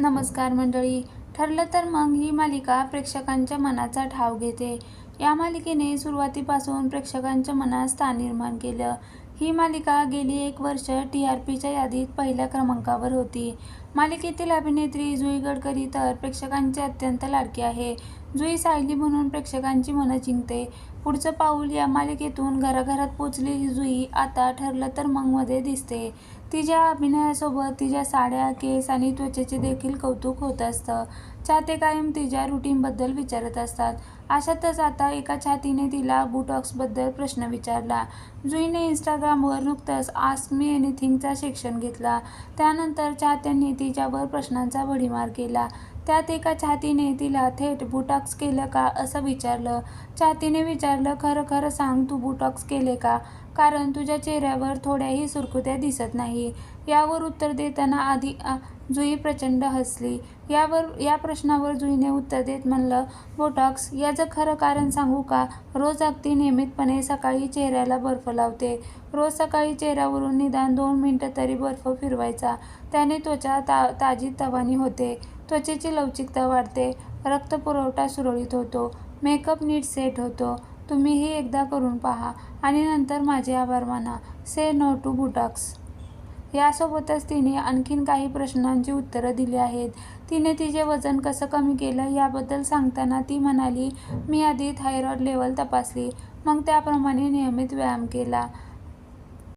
नमस्कार मंडळी. ठरलं तर मग ही मालिका प्रेक्षकांच्या मनाचा ठाव घेते. या मालिकेने सुरुवातीपासून प्रेक्षकांच्या मनात स्थान निर्माण केलं. ही मालिका गेली एक वर्ष टी आर पीच्या यादीत पहिल्या क्रमांकावर होती. मालिकेतील अभिनेत्री जुई गडकरी तर प्रेक्षकांची अत्यंत लाडकी आहे. जुई सायली म्हणून प्रेक्षकांची मनं जिंकते. पुढचं पाऊल या मालिकेतून घराघरात पोचलेली जुई. आता ठरलं तर मगमध्ये दिसते. तिच्या अभिनयासोबत तिच्या साड्या केस आणि त्वचेचे देखील कौतुक होत असतं. चाहते कायम तिच्या रुटीनबद्दल विचारत असतात. अशातच आता एका छातीने तिला बुटॉक्सबद्दल प्रश्न विचारला. जुईने इंस्टाग्रामवर नुकतंच आस्क मी एनिथिंगचा सेक्शन घेतला. त्यानंतर चाहत्यांनी तिच्यावर प्रश्नांचा भडीमार केला. त्यात एका छातीने तिला थेट बुटॉक्स केलं का असं विचारलं. छातीने विचार विचारलं खरं खरं सांग तू बुटॉक्स केले का? कारण तुझ्या चेहऱ्यावर थोड्याही सुरकुत्या दिसत नाही. यावर उत्तर देताना आधी आ, जुई प्रचंड हसली. यावर या प्रश्नावर जुईने उत्तर देत म्हणलं बोटॉक्स याचं खरं कारण सांगू का? रोज अगदी नियमितपणे सकाळी चेहऱ्याला बर्फ लावते. रोज सकाळी चेहऱ्यावरून निदान दोन मिनटं तरी बर्फ फिरवायचा. त्याने त्वचा ता ताजी तवानी होते. त्वचेची लवचिकता वाढते. रक्तपुरवठा सुरळीत होतो. मेकअप नीट सेट होतो. तुम्हीही एकदा करून पहा. आणि नंतर माझे आभार माना. Say no to botox. यासोबतच तिने आणखीन काही प्रश्नांची उत्तरं दिली आहेत. तिने तिचे वजन कसं कमी केलं याबद्दल सांगताना ती म्हणाली मी आधी थायरॉईड लेवल तपासली. मग त्याप्रमाणे नियमित व्यायाम केला.